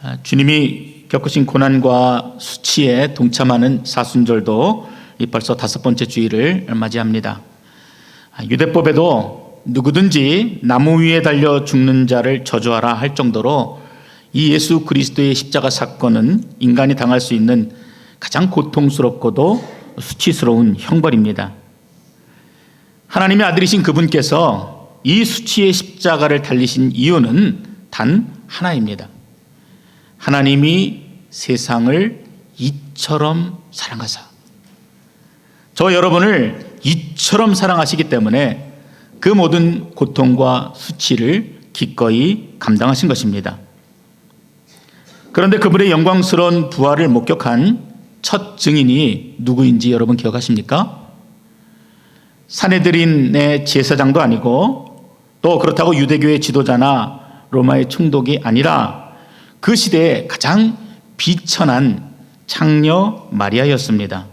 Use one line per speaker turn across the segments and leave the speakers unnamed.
아, 주님이 겪으신 고난과 수치에 동참하는 사순절도 이 벌써 다섯 번째 주일을 맞이합니다. 아, 유대법에도 누구든지 나무 위에 달려 죽는 자를 저주하라 할 정도로 이 예수 그리스도의 십자가 사건은 인간이 당할 수 있는 가장 고통스럽고도 수치스러운 형벌입니다. 하나님의 아들이신 그분께서 이 수치의 십자가를 달리신 이유는 단 하나입니다. 하나님이 세상을 이처럼 사랑하사. 저 여러분을 이처럼 사랑하시기 때문에 그 모든 고통과 수치를 기꺼이 감당하신 것입니다. 그런데 그분의 영광스러운 부활을 목격한 첫 증인이 누구인지 여러분 기억하십니까? 사내들인의 제사장도 아니고 또 그렇다고 유대교의 지도자나 로마의 총독이 아니라 그 시대에 가장 비천한 창녀 마리아였습니다.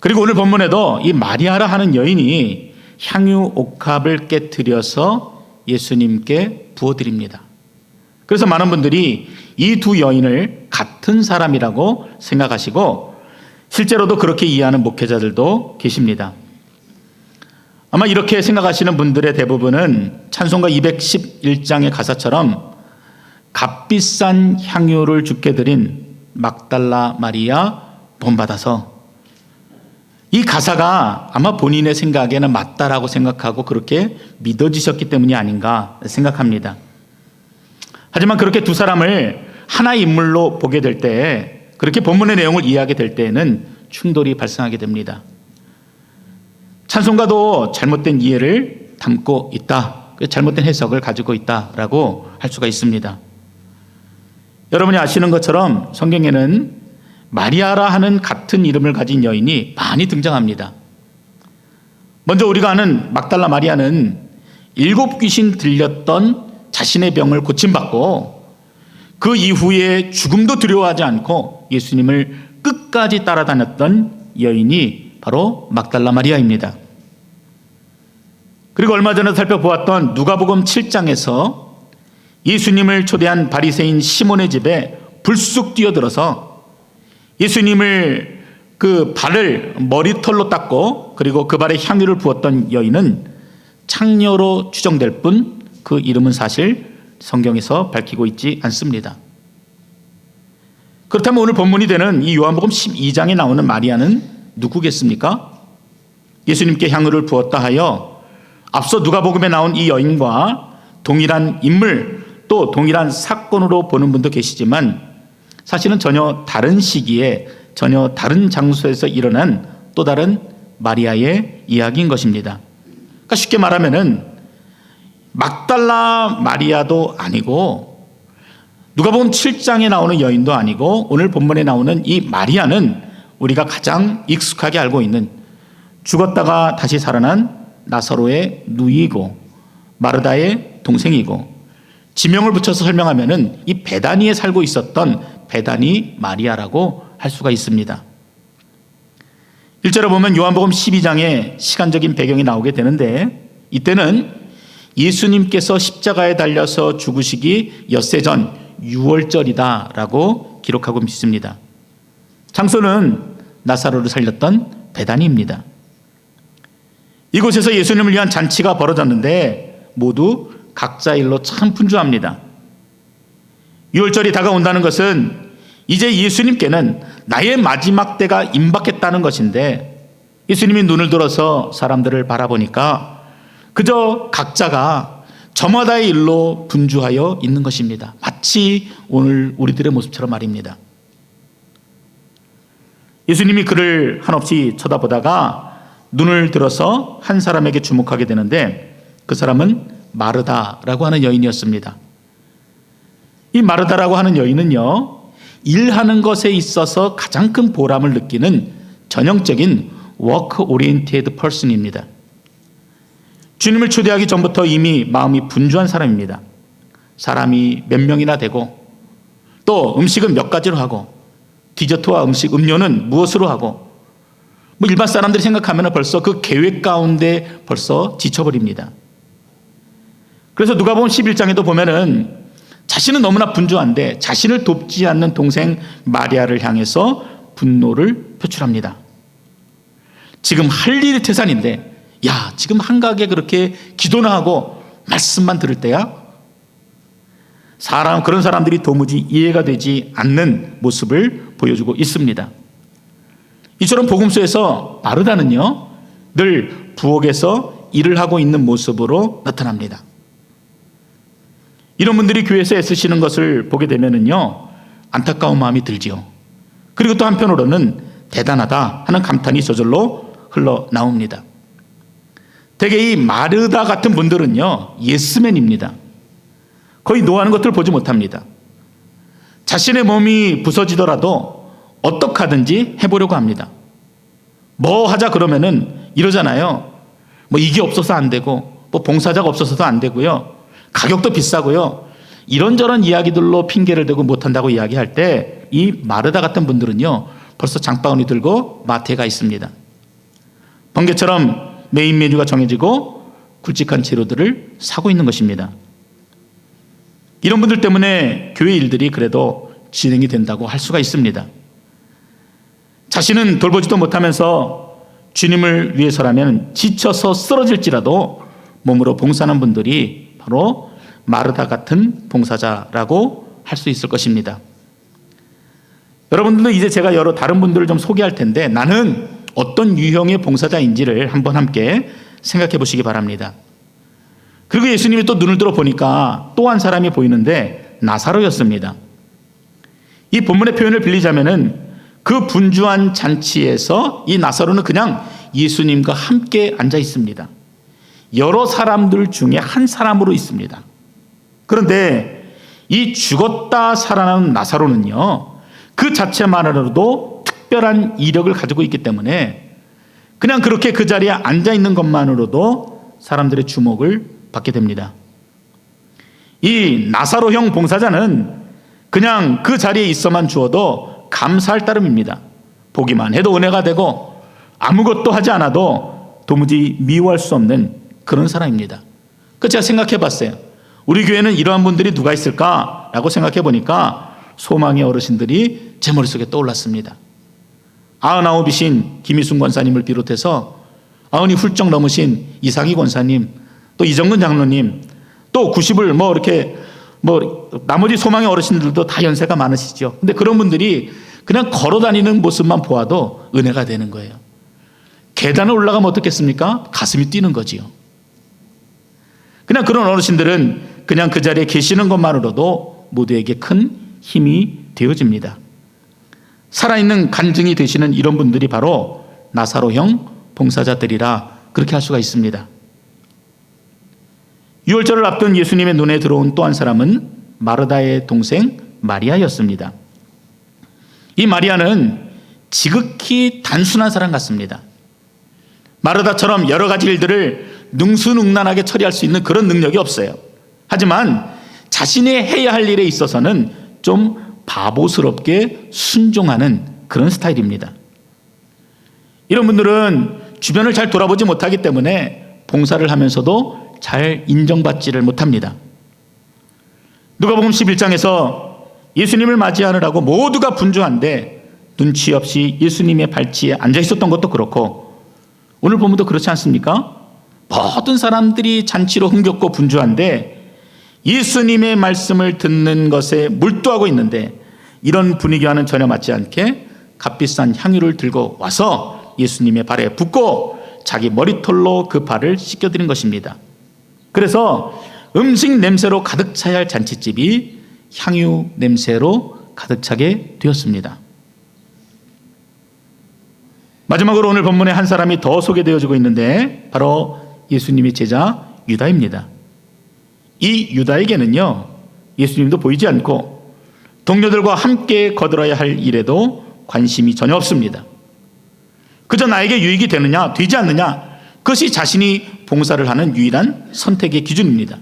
그리고 오늘 본문에도 이 마리아라 하는 여인이 향유 옥합을 깨뜨려서 예수님께 부어드립니다. 그래서 많은 분들이 이 두 여인을 같은 사람이라고 생각하시고 실제로도 그렇게 이해하는 목회자들도 계십니다. 아마 이렇게 생각하시는 분들의 대부분은 찬송가 211장의 가사처럼 값비싼 향유를 주께 드린 막달라 마리아 본받아서 이 가사가 아마 본인의 생각에는 맞다라고 생각하고 그렇게 믿어지셨기 때문이 아닌가 생각합니다. 하지만 그렇게 두 사람을 하나의 인물로 보게 될 때, 그렇게 본문의 내용을 이해하게 될 때에는 충돌이 발생하게 됩니다. 찬송가도 잘못된 이해를 담고 있다. 그 잘못된 해석을 가지고 있다라고 할 수가 있습니다. 여러분이 아시는 것처럼 성경에는 마리아라 하는 같은 이름을 가진 여인이 많이 등장합니다. 먼저 우리가 아는 막달라 마리아는 일곱 귀신 들렸던 자신의 병을 고침받고 그 이후에 죽음도 두려워하지 않고 예수님을 끝까지 따라다녔던 여인이 바로 막달라 마리아입니다. 그리고 얼마 전에 살펴보았던 누가복음 7장에서 예수님을 초대한 바리새인 시몬의 집에 불쑥 뛰어들어서 예수님을 그 발을 머리털로 닦고 그리고 그 발에 향유를 부었던 여인은 창녀로 추정될 뿐 그 이름은 사실 성경에서 밝히고 있지 않습니다. 그렇다면 오늘 본문이 되는 이 요한복음 12장에 나오는 마리아는 누구겠습니까? 예수님께 향유를 부었다 하여 앞서 누가복음에 나온 이 여인과 동일한 인물 또 동일한 사건으로 보는 분도 계시지만 사실은 전혀 다른 시기에 전혀 다른 장소에서 일어난 또 다른 마리아의 이야기인 것입니다. 그러니까 쉽게 말하면은 막달라 마리아도 아니고 누가복음 7장에 나오는 여인도 아니고 오늘 본문에 나오는 이 마리아는 우리가 가장 익숙하게 알고 있는 죽었다가 다시 살아난 나사로의 누이고 마르다의 동생이고 지명을 붙여서 설명하면은 이 베다니에 살고 있었던 베다니 마리아라고 할 수가 있습니다. 일절에 보면 요한복음 12장에 시간적인 배경이 나오게 되는데 이때는 예수님께서 십자가에 달려서 죽으시기 엿새 전 6월절이다라고 기록하고 있습니다. 장소는 나사로를 살렸던 베다니입니다. 이곳에서 예수님을 위한 잔치가 벌어졌는데 모두 각자 일로 참 분주합니다. 6월절이 다가온다는 것은 이제 예수님께는 나의 마지막 때가 임박했다는 것인데 예수님이 눈을 들어서 사람들을 바라보니까 그저 각자가 저마다의 일로 분주하여 있는 것입니다. 마치 오늘 우리들의 모습처럼 말입니다. 예수님이 그를 한없이 쳐다보다가 눈을 들어서 한 사람에게 주목하게 되는데 그 사람은 마르다라고 하는 여인이었습니다. 이 마르다라고 하는 여인은요, 일하는 것에 있어서 가장 큰 보람을 느끼는 전형적인 워크 오리엔티드 퍼슨입니다. 주님을 초대하기 전부터 이미 마음이 분주한 사람입니다. 사람이 몇 명이나 되고 또 음식은 몇 가지로 하고 디저트와 음식, 음료는 무엇으로 하고 뭐 일반 사람들이 생각하면 벌써 그 계획 가운데 벌써 지쳐버립니다. 그래서 누가 보면 11장에도 보면은 자신은 너무나 분주한데 자신을 돕지 않는 동생 마리아를 향해서 분노를 표출합니다. 지금 할 일이 태산인데, 야, 지금 한가하게 그렇게 기도나 하고 말씀만 들을 때야? 사람, 그런 사람들이 도무지 이해가 되지 않는 모습을 보여주고 있습니다. 이처럼 복음서에서 마르다는요, 늘 부엌에서 일을 하고 있는 모습으로 나타납니다. 이런 분들이 교회에서 애쓰시는 것을 보게 되면은요, 안타까운 마음이 들지요. 그리고 또 한편으로는 대단하다 하는 감탄이 저절로 흘러나옵니다. 대개 이 마르다 같은 분들은요, 예스맨입니다. 거의 노하는 것들을 보지 못합니다. 자신의 몸이 부서지더라도 어떻게 하든지 해보려고 합니다. 뭐 하자 그러면은 이러잖아요. 뭐 이게 없어서 안 되고, 뭐 봉사자가 없어서도 안 되고요. 가격도 비싸고요. 이런저런 이야기들로 핑계를 대고 못한다고 이야기할 때 이 마르다 같은 분들은요 벌써 장바구니 들고 마트에 가 있습니다. 번개처럼 메인 메뉴가 정해지고 굵직한 재료들을 사고 있는 것입니다. 이런 분들 때문에 교회 일들이 그래도 진행이 된다고 할 수가 있습니다. 자신은 돌보지도 못하면서 주님을 위해서라면 지쳐서 쓰러질지라도 몸으로 봉사하는 분들이 바로 마르다 같은 봉사자라고 할 수 있을 것입니다. 여러분들도 이제 제가 여러 다른 분들을 좀 소개할 텐데 나는 어떤 유형의 봉사자인지를 한번 함께 생각해 보시기 바랍니다. 그리고 예수님이 또 눈을 들어 보니까 또 한 사람이 보이는데 나사로였습니다. 이 본문의 표현을 빌리자면은 그 분주한 잔치에서 이 나사로는 그냥 예수님과 함께 앉아 있습니다. 여러 사람들 중에 한 사람으로 있습니다. 그런데 이 죽었다 살아난 나사로는요, 그 자체만으로도 특별한 이력을 가지고 있기 때문에 그냥 그렇게 그 자리에 앉아 있는 것만으로도 사람들의 주목을 받게 됩니다. 이 나사로형 봉사자는 그냥 그 자리에 있어만 주어도 감사할 따름입니다. 보기만 해도 은혜가 되고 아무것도 하지 않아도 도무지 미워할 수 없는 그런 사람입니다. 그 제가 생각해 봤어요. 우리 교회는 이러한 분들이 누가 있을까라고 생각해 보니까 소망의 어르신들이 제 머릿속에 떠올랐습니다. 아흔아홉이신 김희순 권사님을 비롯해서 아흔이 훌쩍 넘으신 이상희 권사님, 또 이정근 장로님, 또 90을 뭐 이렇게 뭐 나머지 소망의 어르신들도 다 연세가 많으시죠. 근데 그런 분들이 그냥 걸어 다니는 모습만 보아도 은혜가 되는 거예요. 계단을 올라가면 어떻겠습니까? 가슴이 뛰는 거지요. 그냥 그런 어르신들은 그냥 그 자리에 계시는 것만으로도 모두에게 큰 힘이 되어집니다. 살아있는 간증이 되시는 이런 분들이 바로 나사로형 봉사자들이라 그렇게 할 수가 있습니다. 6월절을 앞둔 예수님의 눈에 들어온 또 한 사람은 마르다의 동생 마리아였습니다. 이 마리아는 지극히 단순한 사람 같습니다. 마르다처럼 여러 가지 일들을 능수능란하게 처리할 수 있는 그런 능력이 없어요. 하지만 자신이 해야 할 일에 있어서는 좀 바보스럽게 순종하는 그런 스타일입니다. 이런 분들은 주변을 잘 돌아보지 못하기 때문에 봉사를 하면서도 잘 인정받지를 못합니다. 누가복음 11장에서 예수님을 맞이하느라고 모두가 분주한데 눈치 없이 예수님의 발치에 앉아 있었던 것도 그렇고 오늘 보면도 그렇지 않습니까? 모든 사람들이 잔치로 흥겹고 분주한데 예수님의 말씀을 듣는 것에 몰두하고 있는데 이런 분위기와는 전혀 맞지 않게 값비싼 향유를 들고 와서 예수님의 발에 붓고 자기 머리털로 그 발을 씻겨드린 것입니다. 그래서 음식 냄새로 가득 차야 할 잔치집이 향유 냄새로 가득 차게 되었습니다. 마지막으로 오늘 본문에 한 사람이 더 소개되어지고 있는데 바로 예수님의 제자 유다입니다. 이 유다에게는요, 예수님도 보이지 않고 동료들과 함께 거들어야 할 일에도 관심이 전혀 없습니다. 그저 나에게 유익이 되느냐, 되지 않느냐, 그것이 자신이 봉사를 하는 유일한 선택의 기준입니다.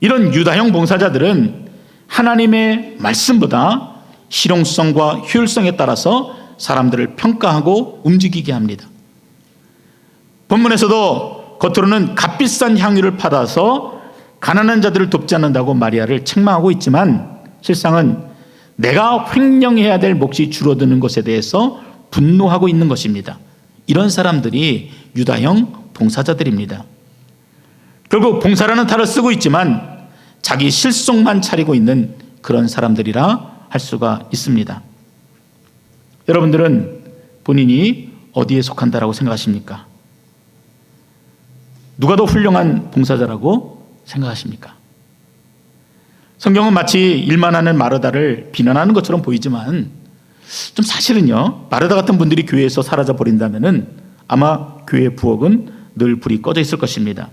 이런 유다형 봉사자들은 하나님의 말씀보다 실용성과 효율성에 따라서 사람들을 평가하고 움직이게 합니다. 본문에서도 겉으로는 값비싼 향유를 받아서 가난한 자들을 돕지 않는다고 마리아를 책망하고 있지만 실상은 내가 횡령해야 될 몫이 줄어드는 것에 대해서 분노하고 있는 것입니다. 이런 사람들이 유다형 봉사자들입니다. 결국 봉사라는 탈을 쓰고 있지만 자기 실속만 차리고 있는 그런 사람들이라 할 수가 있습니다. 여러분들은 본인이 어디에 속한다라고 생각하십니까? 누가 더 훌륭한 봉사자라고 생각하십니까? 성경은 마치 일만 하는 마르다를 비난하는 것처럼 보이지만 좀 사실은요 마르다 같은 분들이 교회에서 사라져 버린다면은 아마 교회 부엌은 늘 불이 꺼져 있을 것입니다.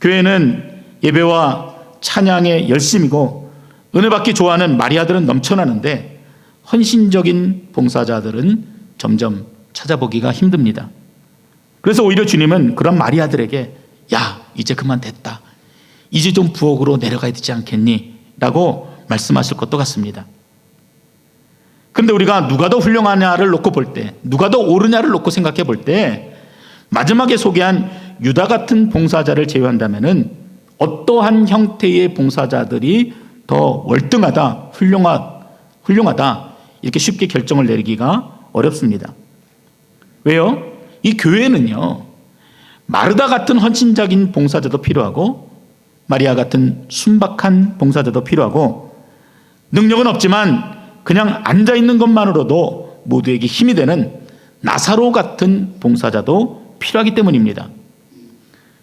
교회는 예배와 찬양의 열심이고 은혜 받기 좋아하는 마리아들은 넘쳐나는데 헌신적인 봉사자들은 점점 찾아보기가 힘듭니다. 그래서 오히려 주님은 그런 마리아들에게 야 이제 그만 됐다. 이제 좀 부엌으로 내려가야 되지 않겠니? 라고 말씀하실 것도 같습니다. 그런데 우리가 누가 더 훌륭하냐를 놓고 볼 때, 누가 더 옳으냐를 놓고 생각해 볼 때, 마지막에 소개한 유다 같은 봉사자를 제외한다면은 어떠한 형태의 봉사자들이 더 월등하다, 훌륭하, 훌륭하다, 이렇게 쉽게 결정을 내리기가 어렵습니다. 왜요? 이 교회는요, 마르다 같은 헌신적인 봉사자도 필요하고, 마리아 같은 순박한 봉사자도 필요하고, 능력은 없지만 그냥 앉아 있는 것만으로도 모두에게 힘이 되는 나사로 같은 봉사자도 필요하기 때문입니다.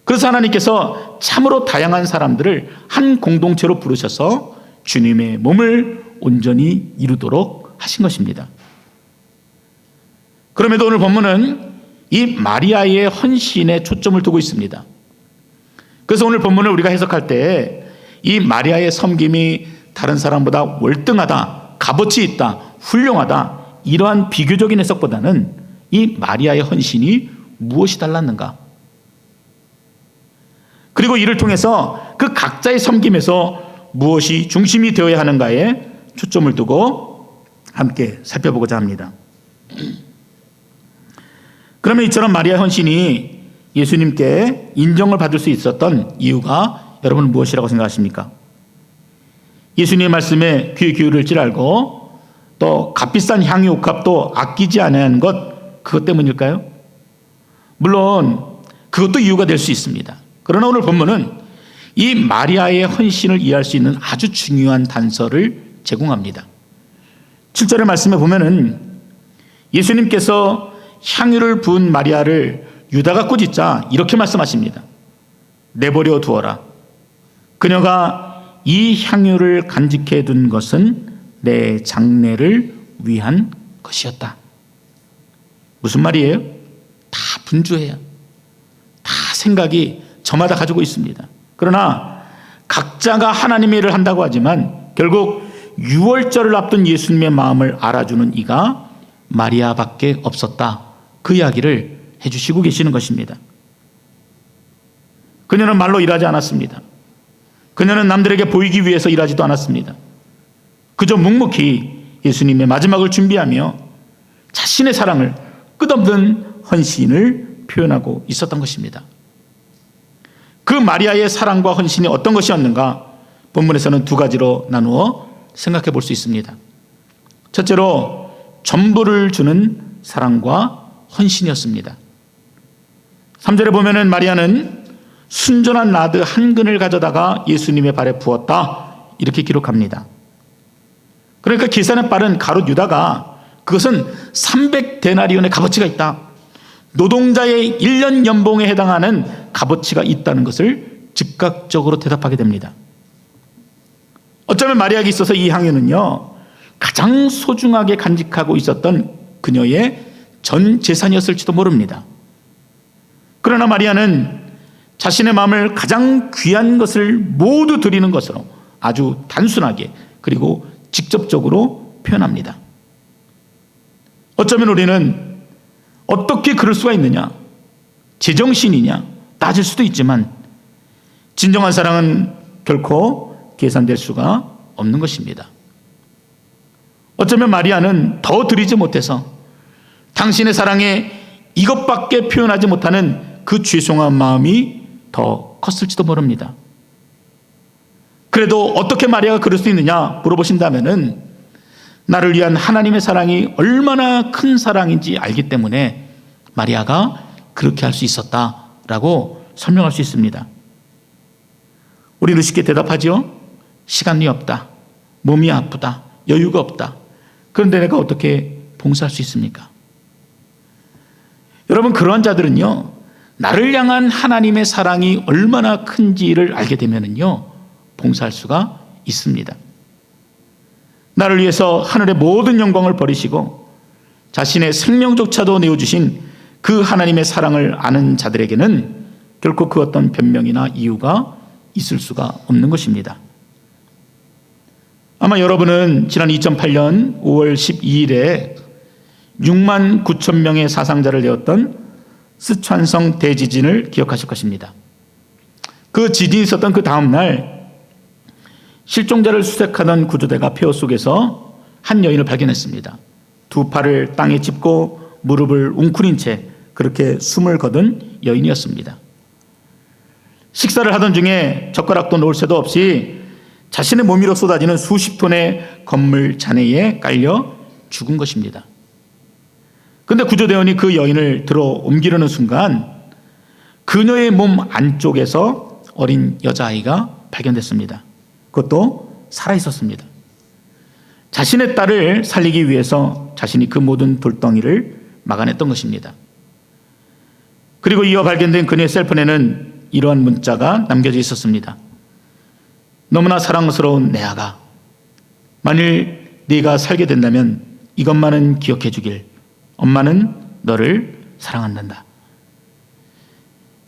그래서 하나님께서 참으로 다양한 사람들을 한 공동체로 부르셔서 주님의 몸을 온전히 이루도록 하신 것입니다. 그럼에도 오늘 본문은 이 마리아의 헌신에 초점을 두고 있습니다. 그래서 오늘 본문을 우리가 해석할 때 이 마리아의 섬김이 다른 사람보다 월등하다, 값어치 있다, 훌륭하다 이러한 비교적인 해석보다는 이 마리아의 헌신이 무엇이 달랐는가? 그리고 이를 통해서 그 각자의 섬김에서 무엇이 중심이 되어야 하는가에 초점을 두고 함께 살펴보고자 합니다. 그러면 이처럼 마리아 헌신이 예수님께 인정을 받을 수 있었던 이유가 여러분 무엇이라고 생각하십니까? 예수님의 말씀에 귀 기울일 줄 알고 또 값비싼 향유 옥합도 아끼지 않은 것 그것 때문일까요? 물론 그것도 이유가 될 수 있습니다. 그러나 오늘 본문은 이 마리아의 헌신을 이해할 수 있는 아주 중요한 단서를 제공합니다. 7절의 말씀에 보면은 예수님께서 향유를 부은 마리아를 유다가 꾸짖자 이렇게 말씀하십니다. 내버려 두어라. 그녀가 이 향유를 간직해 둔 것은 내 장례를 위한 것이었다. 무슨 말이에요? 다 분주해요. 다 생각이 저마다 가지고 있습니다. 그러나 각자가 하나님의 일을 한다고 하지만 결국 6월절을 앞둔 예수님의 마음을 알아주는 이가 마리아밖에 없었다. 그 이야기를 해주시고 계시는 것입니다. 그녀는 말로 일하지 않았습니다. 그녀는 남들에게 보이기 위해서 일하지도 않았습니다. 그저 묵묵히 예수님의 마지막을 준비하며 자신의 사랑을 끝없는 헌신을 표현하고 있었던 것입니다. 그 마리아의 사랑과 헌신이 어떤 것이었는가 본문에서는 두 가지로 나누어 생각해 볼 수 있습니다. 첫째로 전부를 주는 사랑과 헌신이었습니다. 3절에 보면은 마리아는 순전한 나드 한 근을 가져다가 예수님의 발에 부었다. 이렇게 기록합니다. 그러니까 계산에 빠른 가롯 유다가 그것은 300데나리온의 값어치가 있다. 노동자의 1년 연봉에 해당하는 값어치가 있다는 것을 즉각적으로 대답하게 됩니다. 어쩌면 마리아에게 있어서 이 향유는요, 가장 소중하게 간직하고 있었던 그녀의 전 재산이었을지도 모릅니다. 그러나 마리아는 자신의 마음을 가장 귀한 것을 모두 드리는 것으로 아주 단순하게 그리고 직접적으로 표현합니다. 어쩌면 우리는 어떻게 그럴 수가 있느냐? 제정신이냐? 따질 수도 있지만 진정한 사랑은 결코 계산될 수가 없는 것입니다. 어쩌면 마리아는 더 드리지 못해서 당신의 사랑에 이것밖에 표현하지 못하는 그 죄송한 마음이 더 컸을지도 모릅니다. 그래도 어떻게 마리아가 그럴 수 있느냐 물어보신다면은 나를 위한 하나님의 사랑이 얼마나 큰 사랑인지 알기 때문에 마리아가 그렇게 할 수 있었다라고 설명할 수 있습니다. 우리는 쉽게 대답하죠. 시간이 없다. 몸이 아프다. 여유가 없다. 그런데 내가 어떻게 봉사할 수 있습니까? 여러분, 그러한 자들은요, 나를 향한 하나님의 사랑이 얼마나 큰지를 알게 되면은요, 봉사할 수가 있습니다. 나를 위해서 하늘의 모든 영광을 버리시고 자신의 생명조차도 내어주신 그 하나님의 사랑을 아는 자들에게는 결코 그 어떤 변명이나 이유가 있을 수가 없는 것입니다. 아마 여러분은 지난 2008년 5월 12일에 6만 9천 명의 사상자를 내었던 스촨성 대지진을 기억하실 것입니다. 그 지진이 있었던 그 다음 날 실종자를 수색하던 구조대가 폐허 속에서 한 여인을 발견했습니다. 두 팔을 땅에 짚고 무릎을 웅크린 채 그렇게 숨을 거둔 여인이었습니다. 식사를 하던 중에 젓가락도 놓을 새도 없이 자신의 몸 위로 쏟아지는 수십 톤의 건물 잔해에 깔려 죽은 것입니다. 근데 구조대원이 그 여인을 들어 옮기려는 순간 그녀의 몸 안쪽에서 어린 여자아이가 발견됐습니다. 그것도 살아 있었습니다. 자신의 딸을 살리기 위해서 자신이 그 모든 돌덩이를 막아냈던 것입니다. 그리고 이어 발견된 그녀의 셀폰에는 이러한 문자가 남겨져 있었습니다. 너무나 사랑스러운 내 아가, 만일 네가 살게 된다면 이것만은 기억해 주길. 엄마는 너를 사랑한단다.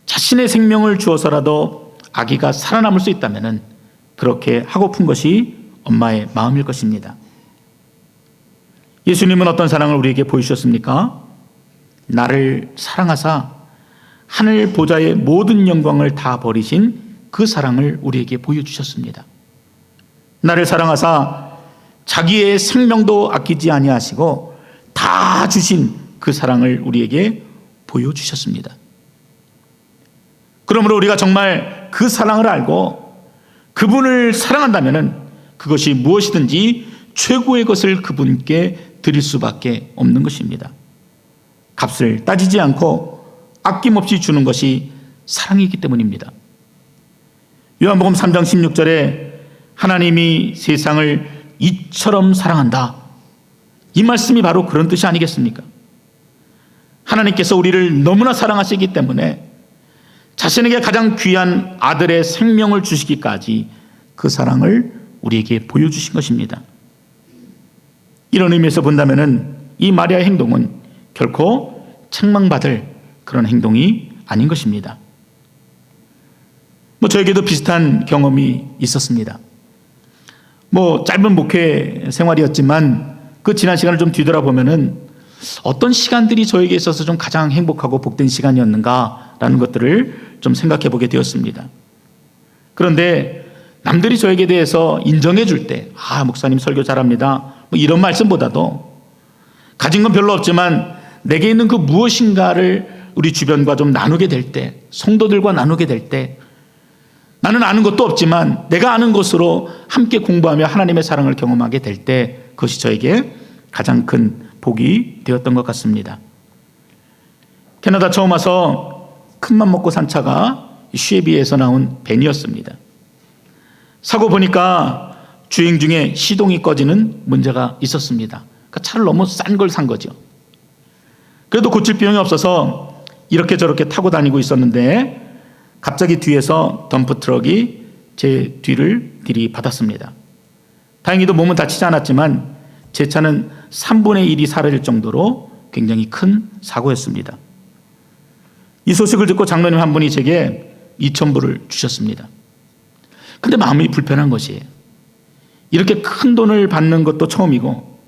자신의 생명을 주어서라도 아기가 살아남을 수 있다면 그렇게 하고픈 것이 엄마의 마음일 것입니다. 예수님은 어떤 사랑을 우리에게 보여주셨습니까? 나를 사랑하사 하늘 보좌의 모든 영광을 다 버리신 그 사랑을 우리에게 보여주셨습니다. 나를 사랑하사 자기의 생명도 아끼지 아니하시고 다 주신 그 사랑을 우리에게 보여주셨습니다. 그러므로 우리가 정말 그 사랑을 알고 그분을 사랑한다면 그것이 무엇이든지 최고의 것을 그분께 드릴 수밖에 없는 것입니다. 값을 따지지 않고 아낌없이 주는 것이 사랑이기 때문입니다. 요한복음 3장 16절에 하나님이 세상을 이처럼 사랑한다. 이 말씀이 바로 그런 뜻이 아니겠습니까? 하나님께서 우리를 너무나 사랑하시기 때문에 자신에게 가장 귀한 아들의 생명을 주시기까지 그 사랑을 우리에게 보여주신 것입니다. 이런 의미에서 본다면 이 마리아의 행동은 결코 책망받을 그런 행동이 아닌 것입니다. 뭐 저에게도 비슷한 경험이 있었습니다. 뭐 짧은 목회 생활이었지만 그 지난 시간을 좀 뒤돌아보면은 어떤 시간들이 저에게 있어서 좀 가장 행복하고 복된 시간이었는가라는 것들을 좀 생각해 보게 되었습니다. 그런데 남들이 저에게 대해서 인정해 줄 때, 아, 목사님 설교 잘합니다. 뭐 이런 말씀보다도 가진 건 별로 없지만 내게 있는 그 무엇인가를 우리 주변과 좀 나누게 될 때, 성도들과 나누게 될 때, 나는 아는 것도 없지만 내가 아는 것으로 함께 공부하며 하나님의 사랑을 경험하게 될 때, 그것이 저에게 가장 큰 복이 되었던 것 같습니다. 캐나다 처음 와서 큰맘 먹고 산 차가 쉐비에서 나온 벤이었습니다. 사고 보니까 주행 중에 시동이 꺼지는 문제가 있었습니다. 그러니까 차를 너무 싼 걸 산 거죠. 그래도 고칠 비용이 없어서 이렇게 저렇게 타고 다니고 있었는데 갑자기 뒤에서 덤프 트럭이 제 뒤를 들이받았습니다. 다행히도 몸은 다치지 않았지만 제 차는 3분의 1이 사라질 정도로 굉장히 큰 사고였습니다. 이 소식을 듣고 장로님 한 분이 제게 2천불을 주셨습니다. 근데 마음이 불편한 것이에요. 이렇게 큰 돈을 받는 것도 처음이고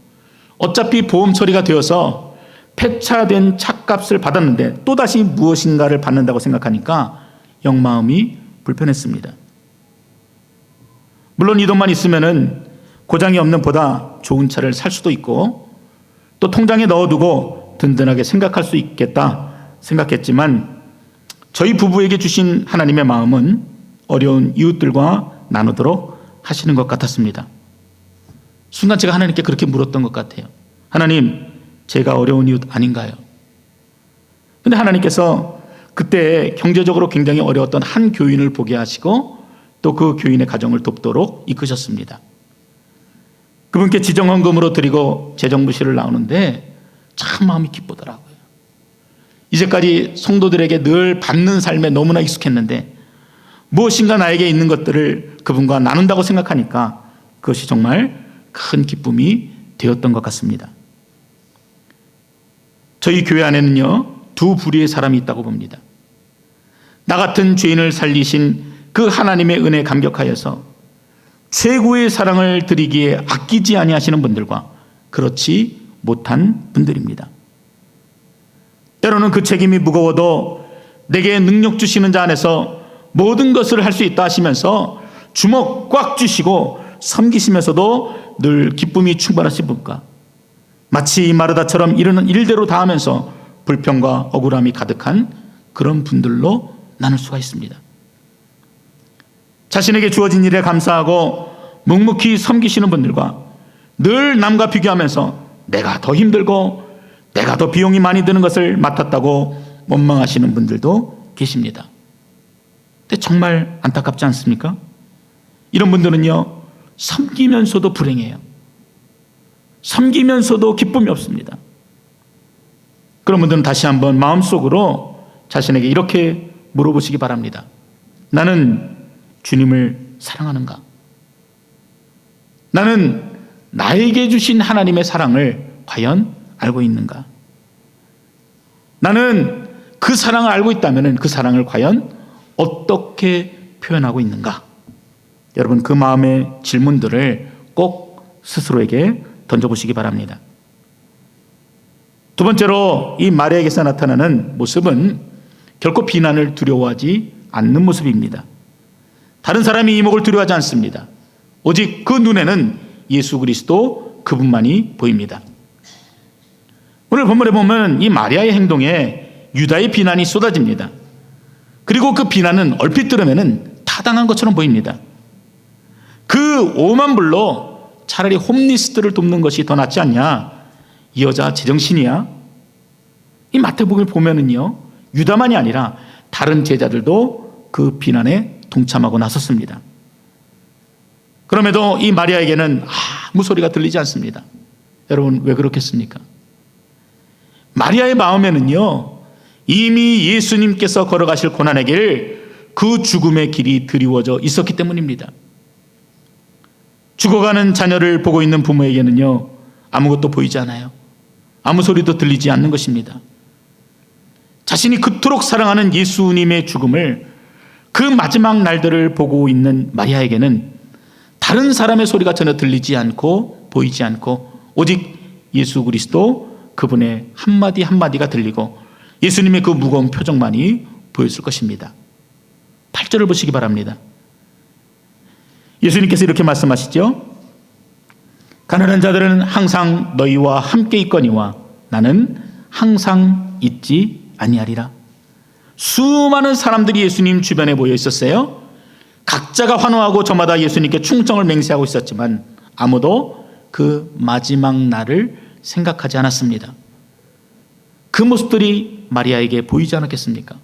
어차피 보험 처리가 되어서 폐차된 차값을 받았는데 또다시 무엇인가를 받는다고 생각하니까 영 마음이 불편했습니다. 물론 이 돈만 있으면은 고장이 없는 보다 좋은 차를 살 수도 있고 또 통장에 넣어두고 든든하게 생각할 수 있겠다 생각했지만 저희 부부에게 주신 하나님의 마음은 어려운 이웃들과 나누도록 하시는 것 같았습니다. 순간 제가 하나님께 그렇게 물었던 것 같아요. 하나님, 제가 어려운 이웃 아닌가요? 근데 하나님께서 그때 경제적으로 굉장히 어려웠던 한 교인을 보게 하시고 또 그 교인의 가정을 돕도록 이끄셨습니다. 그분께 지정헌금으로 드리고 재정부시를 나오는데 참 마음이 기쁘더라고요. 이제까지 성도들에게 늘 받는 삶에 너무나 익숙했는데 무엇인가 나에게 있는 것들을 그분과 나눈다고 생각하니까 그것이 정말 큰 기쁨이 되었던 것 같습니다. 저희 교회 안에는요, 두 부류의 사람이 있다고 봅니다. 나 같은 죄인을 살리신 그 하나님의 은혜 감격하여서 최고의 사랑을 드리기에 아끼지 아니하시는 분들과 그렇지 못한 분들입니다. 때로는 그 책임이 무거워도 내게 능력 주시는 자 안에서 모든 것을 할 수 있다 하시면서 주먹 꽉 쥐시고 섬기시면서도 늘 기쁨이 충만하신 분과 마치 이 마르다처럼 이르는 일대로 다 하면서 불평과 억울함이 가득한 그런 분들로 나눌 수가 있습니다. 자신에게 주어진 일에 감사하고 묵묵히 섬기시는 분들과 늘 남과 비교하면서 내가 더 힘들고 내가 더 비용이 많이 드는 것을 맡았다고 원망하시는 분들도 계십니다. 근데 정말 안타깝지 않습니까? 이런 분들은요, 섬기면서도 불행해요. 섬기면서도 기쁨이 없습니다. 그런 분들은 다시 한번 마음속으로 자신에게 이렇게 물어보시기 바랍니다. 나는 주님을 사랑하는가? 나는 나에게 주신 하나님의 사랑을 과연 알고 있는가? 나는 그 사랑을 알고 있다면 그 사랑을 과연 어떻게 표현하고 있는가? 여러분 그 마음의 질문들을 꼭 스스로에게 던져보시기 바랍니다. 두 번째로 이 마리아에게서 나타나는 모습은 결코 비난을 두려워하지 않는 모습입니다. 다른 사람이 이목을 두려워하지 않습니다. 오직 그 눈에는 예수 그리스도 그분만이 보입니다. 오늘 본문에 보면 이 마리아의 행동에 유다의 비난이 쏟아집니다. 그리고 그 비난은 얼핏 들으면 타당한 것처럼 보입니다. 그 5만 불로 차라리 홈리스트를 돕는 것이 더 낫지 않냐? 이 여자 제정신이야? 이 마태복음을 보면은요, 유다만이 아니라 다른 제자들도 그 비난에 동참하고 나섰습니다. 그럼에도 이 마리아에게는 아무 소리가 들리지 않습니다. 여러분, 왜 그렇겠습니까? 마리아의 마음에는요, 이미 예수님께서 걸어가실 고난의 길, 그 죽음의 길이 드리워져 있었기 때문입니다. 죽어가는 자녀를 보고 있는 부모에게는요, 아무것도 보이지 않아요. 아무 소리도 들리지 않는 것입니다. 자신이 그토록 사랑하는 예수님의 죽음을 그 마지막 날들을 보고 있는 마리아에게는 다른 사람의 소리가 전혀 들리지 않고 보이지 않고 오직 예수 그리스도 그분의 한마디 한마디가 들리고 예수님의 그 무거운 표정만이 보였을 것입니다. 8절을 보시기 바랍니다. 예수님께서 이렇게 말씀하시죠. 가난한 자들은 항상 너희와 함께 있거니와 나는 항상 있지 아니하리라. 수많은 사람들이 예수님 주변에 모여 있었어요. 각자가 환호하고 저마다 예수님께 충성을 맹세하고 있었지만 아무도 그 마지막 날을 생각하지 않았습니다. 그 모습들이 마리아에게 보이지 않았겠습니까?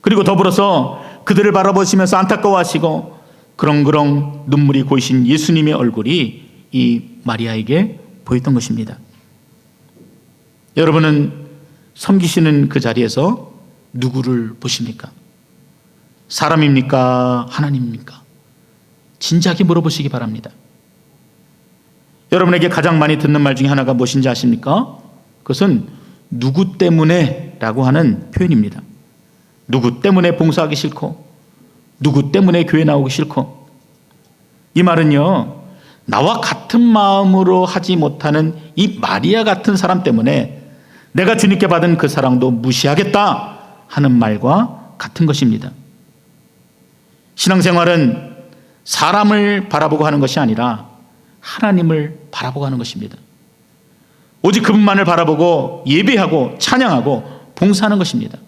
그리고 더불어서 그들을 바라보시면서 안타까워하시고 그렁그렁 눈물이 고이신 예수님의 얼굴이 이 마리아에게 보였던 것입니다. 여러분은 섬기시는 그 자리에서 누구를 보십니까? 사람입니까? 하나님입니까? 진지하게 물어보시기 바랍니다. 여러분에게 가장 많이 듣는 말 중에 하나가 무엇인지 아십니까? 그것은 누구 때문에 라고 하는 표현입니다. 누구 때문에 봉사하기 싫고, 누구 때문에 교회 나오기 싫고, 이 말은요, 나와 같은 마음으로 하지 못하는 이 마리아 같은 사람 때문에 내가 주님께 받은 그 사랑도 무시하겠다 하는 말과 같은 것입니다. 신앙생활은 사람을 바라보고 하는 것이 아니라 하나님을 바라보고 하는 것입니다. 오직 그분만을 바라보고 예배하고 찬양하고 봉사하는 것입니다.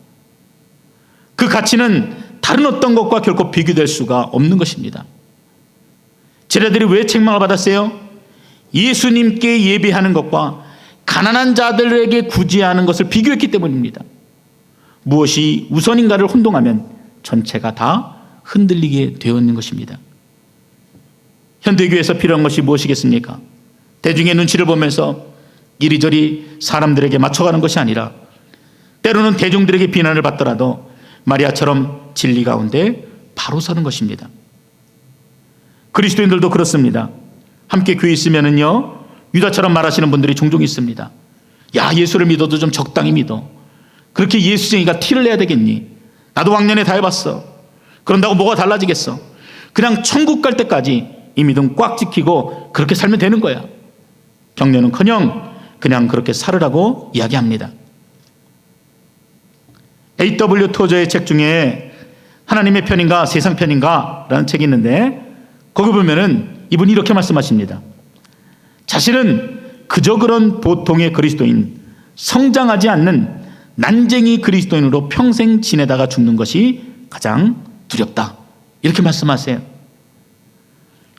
그 가치는 다른 어떤 것과 결코 비교될 수가 없는 것입니다. 제자들이 왜 책망을 받았어요? 예수님께 예배하는 것과 가난한 자들에게 구제하는 것을 비교했기 때문입니다. 무엇이 우선인가를 혼동하면 전체가 다 흔들리게 되어 있는 것입니다. 현대교회에서 필요한 것이 무엇이겠습니까? 대중의 눈치를 보면서 이리저리 사람들에게 맞춰가는 것이 아니라 때로는 대중들에게 비난을 받더라도 마리아처럼 진리 가운데 바로 서는 것입니다. 그리스도인들도 그렇습니다. 함께 교회 있으면은요, 유다처럼 말하시는 분들이 종종 있습니다. 야, 예수를 믿어도 좀 적당히 믿어. 그렇게 예수쟁이가 티를 내야 되겠니? 나도 왕년에 다 해봤어. 그런다고 뭐가 달라지겠어? 그냥 천국 갈 때까지 이 믿음 꽉 지키고 그렇게 살면 되는 거야. 격려는 커녕 그냥 그렇게 살으라고 이야기합니다. A.W. 토저의 책 중에 하나님의 편인가 세상 편인가 라는 책이 있는데 거기 보면은 이분이 이렇게 말씀하십니다. 자신은 그저 그런 보통의 그리스도인 성장하지 않는 난쟁이 그리스도인으로 평생 지내다가 죽는 것이 가장 두렵다. 이렇게 말씀하세요.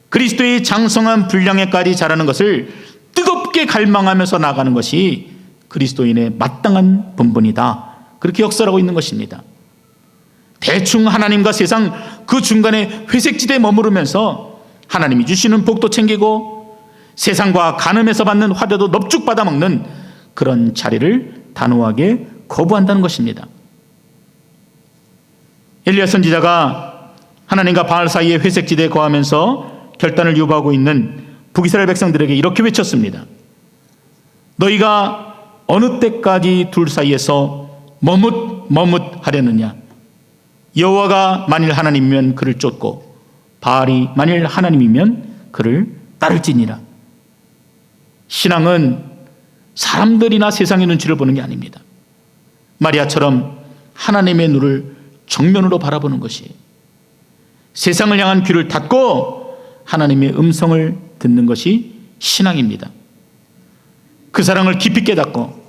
그리스도의 장성한 분량에까지 자라는 것을 뜨겁게 갈망하면서 나가는 것이 그리스도인의 마땅한 본분이다. 그렇게 역설하고 있는 것입니다. 대충 하나님과 세상 그 중간에 회색지대에 머무르면서 하나님이 주시는 복도 챙기고 세상과 간음에서 받는 화대도 넙죽 받아먹는 그런 자리를 단호하게 거부한다는 것입니다. 엘리야 선지자가 하나님과 바알 사이의 회색지대에 거하면서 결단을 유보하고 있는 북이스라엘 백성들에게 이렇게 외쳤습니다. 너희가 어느 때까지 둘 사이에서 머뭇 머뭇 하려느냐? 여호와가 만일 하나님이면 그를 쫓고 바알이 만일 하나님이면 그를 따를지니라. 신앙은 사람들이나 세상의 눈치를 보는 게 아닙니다. 마리아처럼 하나님의 눈을 정면으로 바라보는 것이 세상을 향한 귀를 닫고 하나님의 음성을 듣는 것이 신앙입니다. 그 사랑을 깊이 깨닫고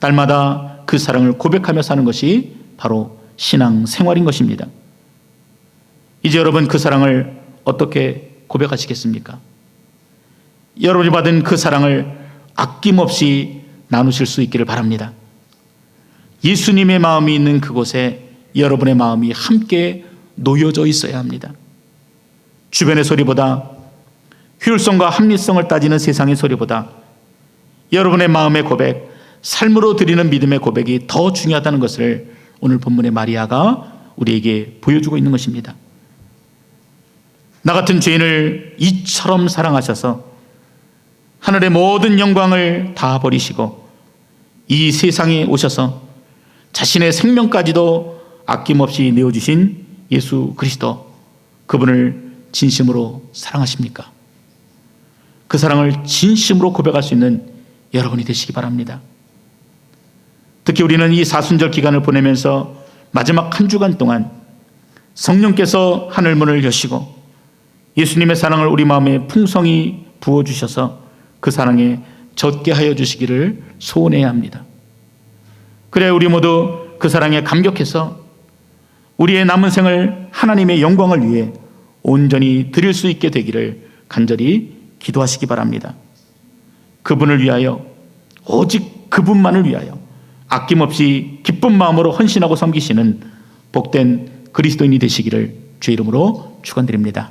날마다 그 사랑을 고백하며 사는 것이 바로 신앙 생활인 것입니다. 이제 여러분 그 사랑을 어떻게 고백하시겠습니까? 여러분이 받은 그 사랑을 아낌없이 나누실 수 있기를 바랍니다. 예수님의 마음이 있는 그곳에 여러분의 마음이 함께 놓여져 있어야 합니다. 주변의 소리보다 효율성과 합리성을 따지는 세상의 소리보다 여러분의 마음의 고백, 삶으로 드리는 믿음의 고백이 더 중요하다는 것을 오늘 본문의 마리아가 우리에게 보여주고 있는 것입니다. 나 같은 죄인을 이처럼 사랑하셔서 하늘의 모든 영광을 다 버리시고 이 세상에 오셔서 자신의 생명까지도 아낌없이 내어주신 예수 그리스도 그분을 진심으로 사랑하십니까? 그 사랑을 진심으로 고백할 수 있는 여러분이 되시기 바랍니다. 특히 우리는 이 사순절 기간을 보내면서 마지막 한 주간 동안 성령께서 하늘문을 여시고 예수님의 사랑을 우리 마음에 풍성히 부어주셔서 그 사랑에 젖게 하여 주시기를 소원해야 합니다. 그래 우리 모두 그 사랑에 감격해서 우리의 남은 생을 하나님의 영광을 위해 온전히 드릴 수 있게 되기를 간절히 기도하시기 바랍니다. 그분을 위하여 오직 그분만을 위하여 아낌없이 기쁜 마음으로 헌신하고 섬기시는 복된 그리스도인이 되시기를 주의 이름으로 축원드립니다.